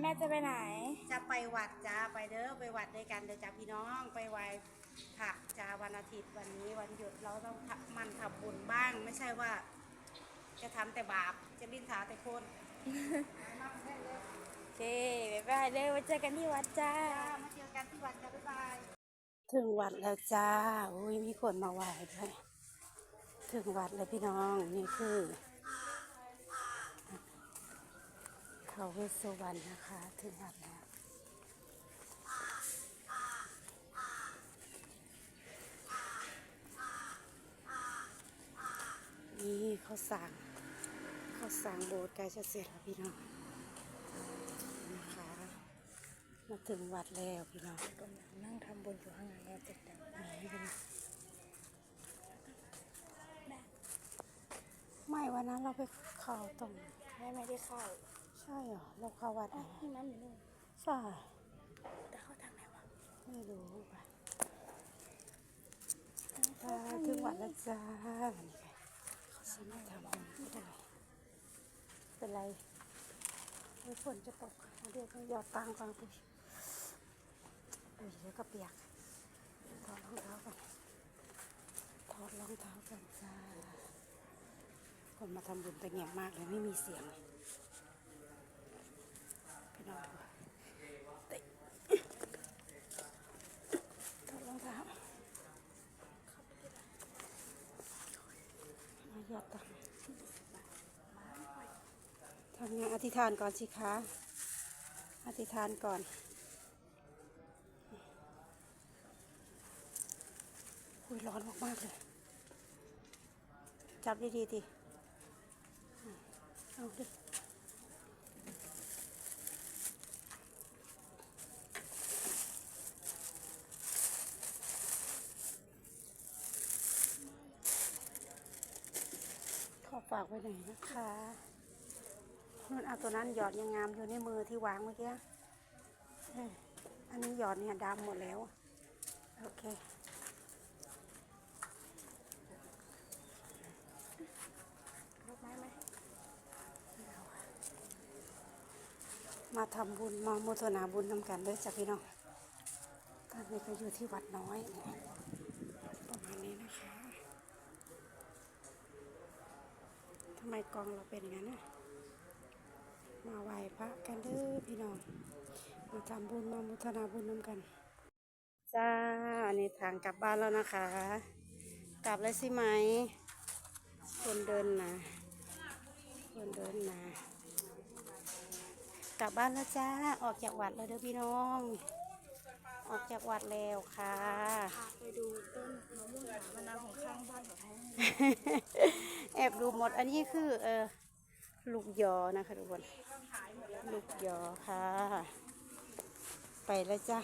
แม่จะไปไหน จะไปวัดจ้าไปเด้อไปวัดด้วยกันเด้อจ้าพี่น้องไปไหว้พระจ้าวันอาทิตย์วันนี้วันหยุดเราต้องทำมันทำบุญบ้าง ไม่ใช่ว่า จะทำแต่บาปจะลิ้นถาแต่คนโอเคบ๊ายบายเลยไว้เจอกันที่วัดจ้า จ้ามาเจอกันที่วัดจ้าบ๊ายบาย ถึงวัดแล้วจ้า อุ้ยมีคนมาไหว้ด้วย ถึงวัดแล้วพี่น้อง นี่คือ เขาเวสสุวรรณนะคะ ถึงวัดแล้วนี่เขาสั่งเขาสั่งโบสถ์ใกล้จะเสร็จแล้วพี่น้องนะคะมาถึงวัดแล้วพี่น้องกำลังนั่งทำบุญอยู่ข้างในแล้วเด็กไม่วันนั้นเราไปเข้าตรงๆแม่ไม่ได้เข้า ใช่เหรอเราเข้าวัดอ๋อไหนพี่มันอยู่นู่นใช่ แต่เข้าทางไหนวะไม่รู้ไปจ้าถึงวัดแล้วจ้านี่ไงเขาสามารถทำบุญได้เป็นไรไม่ฝนจะตกเอาเดี๋ยวต้องหยอดตังค์ก่อนคุยเดี๋ยวก็เปียกถอดรองเท้าก่อนถอดรองเท้าก่อนจ้าคนมาทำบุญแต่เงียบมากเลยไม่มีเสียงพี่น้องดูเตะถอดรองเท้ามาห ยอดตังทำงานอธิษฐานก่อนสิคะ อธิษฐานก่อนอุ้ยร้อนมากๆเลย จับดีๆดิเอาดิากไว้หน่อยนะคะนู่นเอาตัวนั้นหยอดยังงามอยู่ในมือที่วางเมื่อกี้อันนี้หยอดเนี่ยดำหมดแล้ว โอเครถไม้ไหมมาทำบุญมาโมทนาบุญนำกันด้วยจ้ะพี่น้องตอนนี้ก็อยู่ที่วัดน้อยประมาณนี้นะคะทำไมกองเราเป็นอย่างนั้นน่ะมาไหว้พระกันเด้อพี่น้อง มาทำบุญมาโมทนาบุญนำกัน จ้า อันนี้ทางกลับบ้านแล้วนะคะ กลับเลยสิไหม คนเดินนะคนเดินนะกลับบ้านแล้วจ้า ออกจากวัดแล้วเด้อพี่น้อง ออกจากวัดแล้วค่ะพาไปดูต้นมะม่วงหามะนาวของข้างบ้านของเขาแอ บดูหมด อันนี้คือเออลูกยอนะคะทุกคน ลูกยอค่ะ ไปแล้วจ้า